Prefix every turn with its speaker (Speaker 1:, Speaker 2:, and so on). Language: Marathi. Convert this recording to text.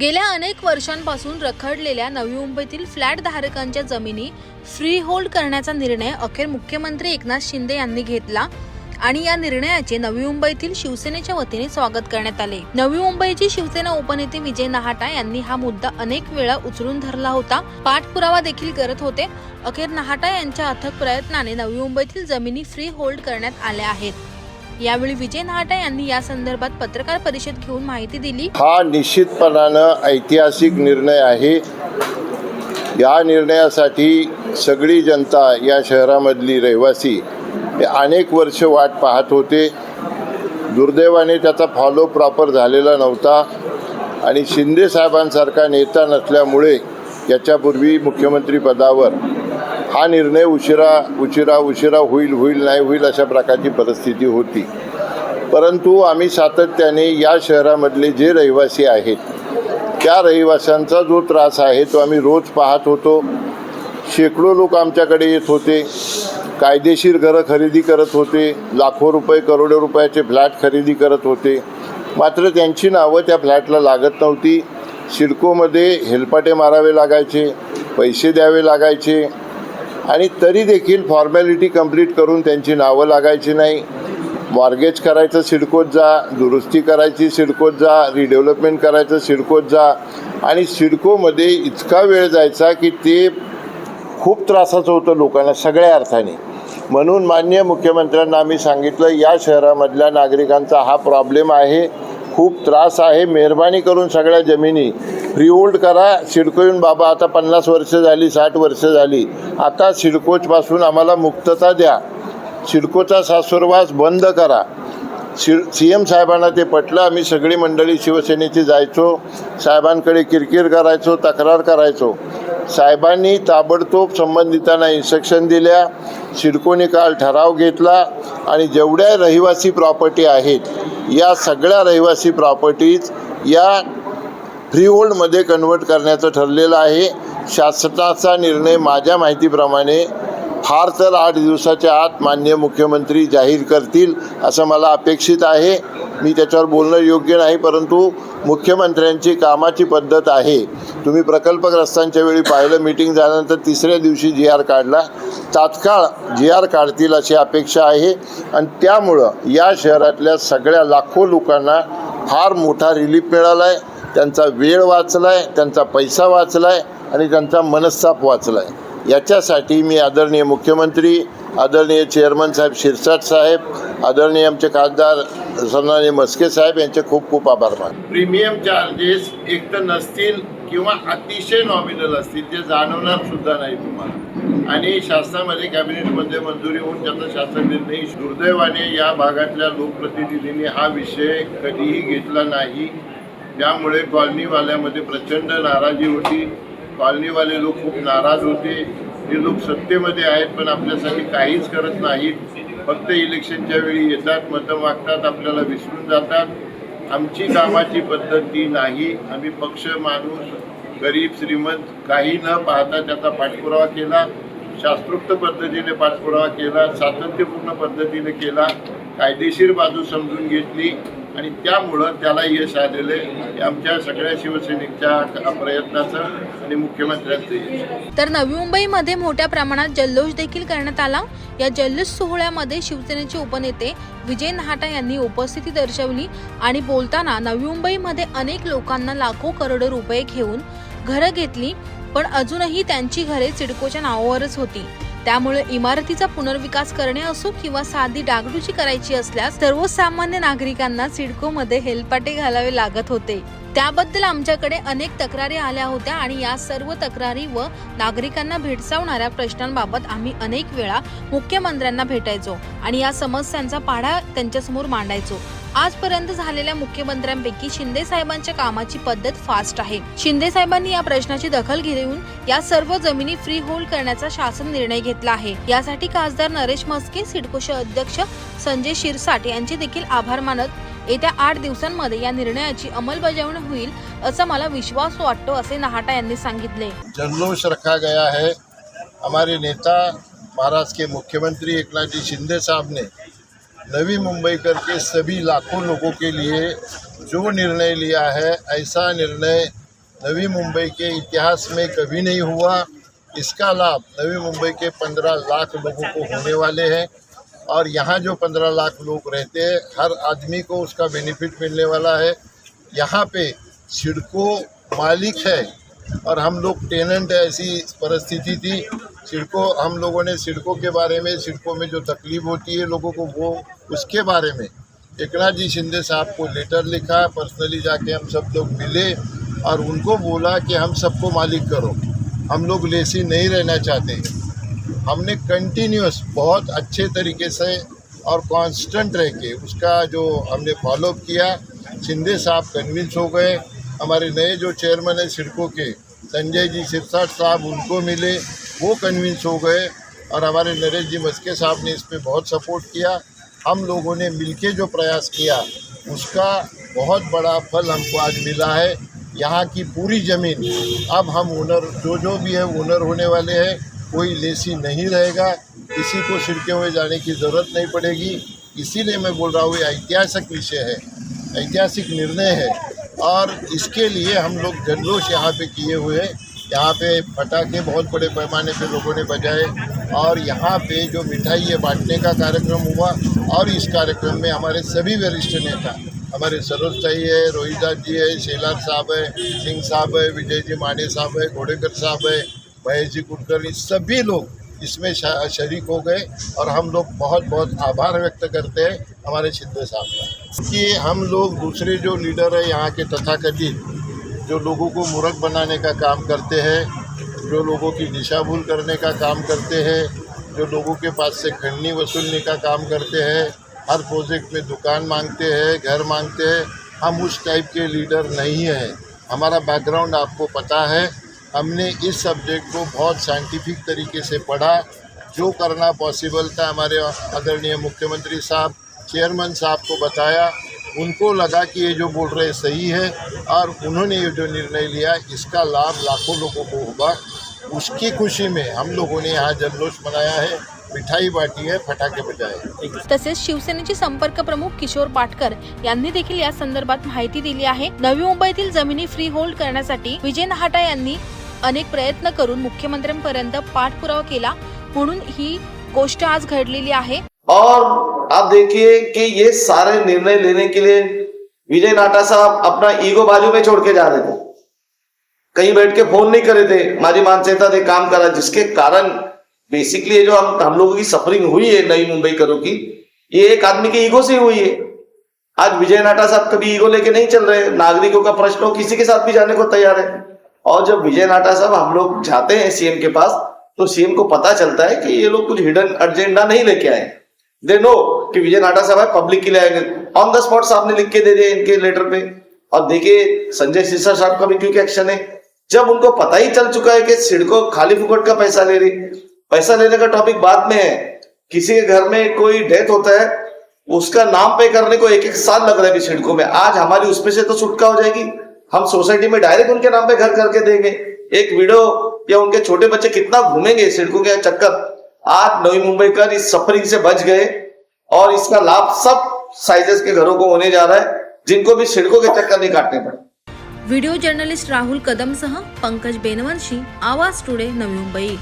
Speaker 1: गेल्या अनेक वर्षांपासून रखडलेल्या नवी मुंबईतील फ्लॅट धारकांच्या जमिनी फ्री होल्ड करण्याचा निर्णय अखेर मुख्यमंत्री एकनाथ शिंदे यांनी घेतला आणि या निर्णयाचे नवी मुंबईतील शिवसेनेच्या वतीने स्वागत करण्यात आले. नवी मुंबईची शिवसेना उपनेते विजय नहाटा यांनी हा मुद्दा अनेक वेळा उचलून धरला होता. पाठपुरावा देखील करत होते. अखेर नहाटा यांच्या अथक प्रयत्नाने नवी मुंबईतील जमिनी फ्री होल्ड करण्यात आल्या आहेत. यावेळी विजय नाहटा यांनी या संदर्भात पत्रकार परिषद घेऊन माहिती दिली.
Speaker 2: हा निश्चितपणानं ऐतिहासिक निर्णय आहे. या निर्णयासाठी सगळी जनता या शहरामधली रहिवासी हे अनेक वर्ष वाट पाहत होते. दुर्दैवाने त्याचा फॉलो प्रॉपर झालेला नव्हता आणि शिंदे साहेबांसारखा नेता नसल्यामुळे याच्यापूर्वी मुख्यमंत्री पदावर हा निर्णय उशिरा उशिरा उशिरा होईल होईल नाही होईल अशा प्रकारची परिस्थिती होती. परंतु आम्ही सातत्याने या शहरामधले जे रहिवासी आहेत त्या रहिवाशांचा जो त्रास आहे तो आम्ही रोज पाहत होतो. शेकडो लोक आमच्याकडे येत होते कायदेशीर घरं खरेदी करत होते लाखो रुपये करोडो रुपयाचे फ्लॅट खरेदी करत होते. मात्र त्यांची नावं त्या फ्लॅटला लागत नव्हती. सिडकोमध्ये हेलपाटे मारावे लागायचे पैसे द्यावे लागायचे आणि तरी देखील फॉर्मॅलिटी कंप्लीट करून त्यांची नावं लागायची नाही. मॉर्गेज करायचं सिडकोत जा. दुरुस्ती करायची सिडकोत जा. रिडेव्हलपमेंट करायचं सिडकोत जा. आणि सिडकोमध्ये इतका वेळ जायचा की ते खूप त्रासाचं होतं लोकांना सगळ्या अर्थाने. म्हणून मान्य मुख्यमंत्र्यांना आम्ही सांगितलं या शहरामधल्या नागरिकांचा हा प्रॉब्लेम आहे. खूप त्रास आहे. मेहरबानी करून सगळ्या जमिनी रिओल्ड करा. सिडको येऊन बाबा आता पन्नास वर्ष झाली साठ वर्ष झाली. आता सिडकोचपासून आम्हाला मुक्तता द्या. सिडकोचा सासुरवास बंद करा. सी सी एम साहेबांना ते पटलं. आम्ही सगळी मंडळी शिवसेनेची जायचो. साहेबांकडे किरकिर करायचो तक्रार करायचो. साहेबांनी ताबडतोब संबंधितांना इन्स्ट्रक्शन दिल्या. सिडकोने काल ठराव घेतला. आणि जेवढ्या रहिवासी प्रॉपर्टी आहेत या सगळ्या रहिवासी प्रॉपर्टीज या फ्रीहोल्डमध्ये कन्वर्ट करण्याचं ठरलेलं आहे. शासनाचा निर्णय माझ्या माहितीप्रमाणे फार तर आठ दिवसाच्या आत मान्य मुख्यमंत्री जाहीर करतील असं मला अपेक्षित आहे. मी त्याच्यावर बोलणं योग्य नाही परंतु मुख्यमंत्र्यांची कामाची पद्धत आहे. तुम्ही प्रकल्पग्रस्तांच्या वेळी पाहिलं मीटिंग झाल्यानंतर तिसऱ्या दिवशी जी आर काढला. तात्काळ जी आर काढतील अशी अपेक्षा आहे आणि त्यामुळं या शहरातल्या सगळ्या लाखो लोकांना फार मोठा रिलीफ मिळाला आहे त्यांचा वेळ वाचला आहे त्यांचा पैसा वाचला आहे आणि त्यांचा मनस्ताप वाचला आहे याच्यासाठी मी आदरणीय मुख्यमंत्री आदरणीय चेअरमन साहेब शिरसाट साहेब आदरणीय आमचे खासदार सन्माननीय मस्के साहेब यांचे खूप खूप आभार मानतो. प्रीमियम चार्जेस एक तर नसतील किंवा अतिशय नॉमिनल असतील जे जाणवणार सुद्धा नाही तुम्हाला. आणि शासनामध्ये कॅबिनेटमध्ये मंजुरी होऊन त्याचा शासन निर्णय दुर्दैवाने या भागातल्या लोकप्रतिनिधींनी हा विषय कधीही घेतला नाही. त्यामुळे कॉलनीवाल्यामध्ये प्रचंड नाराजी होती. कॉलनीवाले लोक खूप नाराज होते. हे लोक सत्तेमध्ये आहेत पण आपल्यासाठी काहीच करत नाहीत. फक्त इलेक्शनच्या वेळी येतात मतं मागतात आपल्याला विसरून जातात. आमची कामाची पद्धत ती नाही. आम्ही पक्ष माणूस गरीब श्रीमंत काही न पाहता त्याचा पाठपुरावा केला. शास्त्रोक्त पद्धतीने पाठपुरावा केला सातत्यपूर्ण पद्धतीने केला. कायदेशीर बाजू समजून घेतली. आणि त्यामुळं त्याला यश आलेले आमच्या सगळ्या शिवसैनिकच्या प्रयत्नाचं आणि मुख्यमंत्र्यांचं यश.
Speaker 1: तर नवी मुंबईमध्ये मोठ्या प्रमाणात जल्लोष देखील करण्यात आला. या जल्लोष सोहळ्यामध्ये शिवसेनेचे उपनेते विजय नहाटा यांनी उपस्थिती दर्शवली आणि बोलताना नवी मुंबईमध्ये अनेक लोकांना लाखो करोडो रुपये घेऊन घरं घेतली पण अजूनही त्यांची घरे सिडकोच्या नावावरच होती. त्यामुळे इमारतीचा पुनर्विकास करणे असो किंवा साधी डागडुजी करायची असल्यास सर्वसामान्य नागरिकांना सिडकोमध्ये हेलपाटे घालावे लागत होते. त्याबद्दल आमच्याकडे अनेक तक्रारी आल्या होत्या आणि या सर्व तक्रारी व नागरिकांना भेडसावणाऱ्या प्रश्नांबाबत आम्ही अनेक वेळा मुख्यमंत्र्यांना भेटायचो आणि या समस्यांचा पाढा त्यांच्यासमोर मांडायचो. आजपर्यंत झालेल्या मुख्यमंत्र्यांपैकी शिंदे साहेबांच्या कामाची पद्धत फास्ट आहे. शिंदे साहेबांनी या प्रश्नाची दखल घेऊन या सर्व जमिनी फ्री होल्ड करण्याचा शासन निर्णय घेतला आहे. यासाठी खासदार नरेश म्हस्के सिडकोचे अध्यक्ष संजय शिरसाट यांचे देखील आभार मानत येत्या आठ दिवसांमध्ये या निर्णयाची अंमलबजावणी होईल असा मला विश्वास वाटतो असे नहाटा यांनी सांगितले.
Speaker 2: जल्लोष रखा गया है. हमारे नेता महाराष्ट्र के मुख्यमंत्री एकनाथ जी शिंदे साहब ने नवी मुंबई करके सभी लाखों लोगों के लिए जो निर्णय लिया है ऐसा निर्णय नवी मुंबई के इतिहास में कभी नहीं हुआ। इसका लाभ नवी मुंबई के पंद्रह लाख लोगों को होने वाले हैं। और यहाँ जो पंद्रह लाख लोग रहते हैं, हर आदमी को उसका बेनिफिट मिलने वाला है। यहाँ पे सिडको मालिक है और हम लोग टेनेंट है, ऐसी परिस्थिति थी। सिडको, हम लोगों ने सिडको के बारे में, सिडको में जो तकलीफ़ होती है लोगों को, वो उसके बारे में एकनाथ जी शिंदे साहब को लेटर लिखा पर्सनली जाके हम सब लोग मिले और उनको बोला कि हम सबको मालिक करो। हम लोग लेसी नहीं रहना चाहते। हमने कंटिन्यूस बहुत अच्छे तरीके से और कांस्टेंट रह के उसका जो हमने फॉलोअप किया, शिंदे साहब कन्विंस हो गए। हमारे नए जो चेयरमैन हैं सिडको के, संजय जी सिरसाट साहब उनको मिले, वो कन्विंस हो गए और हमारे नरेश जी मस्के साहब ने इस पर बहुत सपोर्ट किया। हम लोगों ने मिलके जो प्रयास किया, उसका बहुत बड़ा फल हमको आज मिला है। यहाँ की पूरी ज़मीन, अब हम ओनर जो जो भी है ओनर होने वाले हैं। कोई लेसी नहीं रहेगा। किसी को छिड़के हुए जाने की ज़रूरत नहीं पड़ेगी। इसीलिए मैं बोल रहा हूँ, ये ऐतिहासिक विषय है, ऐतिहासिक निर्णय है। और इसके लिए हम लोग जल्लोश यहाँ पे किए हुए हैं। यहाँ पे पटाखे बहुत बड़े पैमाने पे लोगों ने बजाए और यहाँ पे जो मिठाई बांटने का कार्यक्रम हुआ और इस कार्यक्रम में हमारे सभी वरिष्ठ नेता, हमारे सरोज ताई है रोहिदास जी है, शेलार साहब है, सिंह साहब है, विजय जी माने साहब है, घोड़ेकर साहब है महेश जी कुलकर्णी, सभी लोग इसमें शरीक हो गए और हम लोग बहुत बहुत आभार व्यक्त करते हैं हमारे शिंदे साहब का। कि हम लोग दूसरे जो लीडर है यहाँ के तथाकथित, जो लोगों को मूर्ख बनाने का काम करते हैं, जो लोगों की दिशा भूल करने का काम करते हैं, जो लोगों के पास से खंडनी वसूलने का काम करते हैं, हर प्रोजेक्ट में दुकान मांगते हैं, घर मांगते हैं, हम उस टाइप के लीडर नहीं हैं। हमारा बैकग्राउंड आपको पता है। हमने इस सब्जेक्ट को बहुत साइंटिफिक तरीके से पढ़ा, जो करना पॉसिबल था, हमारे आदरणीय मुख्यमंत्री साहब चेयरमैन साहब को बताया। उनको लगा कि ये जो बोल रहे सही है, और उन्होंने ये जो निर्णय लिया, इसका लाभ लाखों लोगों को होगा। उसकी खुशी में हम लोगों ने यहाँ जल्लोष मनाया है, मिठाई बांटी है फटाके बजाए
Speaker 1: तसेच शिवसेनेचे संपर्क प्रमुख किशोर पाटकर यांनी देखील या संदर्भात माहिती दिली आहे. नवी मुंबईतील जमिनी फ्री होल्ड करण्यासाठी विजय नहाटा यांनी अनेक प्रयत्न करून मुख्यमंत्र्यांपर्यंत पाठपुरावा केला म्हणून ही गोष्ट आज घडलेली आहे.
Speaker 3: और आप देखिए कि ये सारे निर्णय लेने के लिए विजय नाटा साहब अपना ईगो बाजू में छोड़ के जा रहे थे। कहीं बैठ के फोन नहीं करे थे। माझी मानसिकता थे काम करा जिसके कारण बेसिकली ये जो हम हम लोगों की सफरिंग हुई है नई मुंबई करो की ये एक आदमी के ईगो से हुई है। आज विजय नाटा साहब कभी ईगो लेके नहीं चल रहे। नागरिकों का प्रश्न हो किसी के साथ भी जाने को तैयार है। और जब विजय नाटा साहब हम लोग जाते हैं सीएम के पास तो सीएम को पता चलता है कि ये लोग कुछ हिडन एजेंडा नहीं लेके आए। दे नो कि विजय नाटा साहब है पब्लिक के लिए आएँगे। ऑन द स्पॉट साहब ने लिख के दे दिया इनके लेटर पे। और देखिए, संजय सिरसा साहब का भी क्योंकि एक्शन है। जब उनको पता ही चल चुका है कि सिडको खाली फुकट का पैसा ले रही। पैसा लेने का टॉपिक बाद में है। किसी के घर में कोई डेथ होता है, उसका नाम पे करने को एक एक साल लग रहा है सिडको में। आज हमारी उसमें से तो छुटका हो जाएगी। हम सोसाइटी में डायरेक्ट उनके नाम पे घर करके देंगे। एक वीडियो या उनके छोटे बच्चे कितना घूमेंगे सड़कों के चक्कर? आज नवी मुंबई कर इस सफरिंग से बच गए और इसका लाभ सब साइजेस के घरों को होने जा रहा है, जिनको भी सड़कों के चक्कर नहीं काटने पड़े।
Speaker 1: वीडियो जर्नलिस्ट राहुल कदम सह पंकज बेनवंशी, आवाज़ टुडे नवी मुंबई।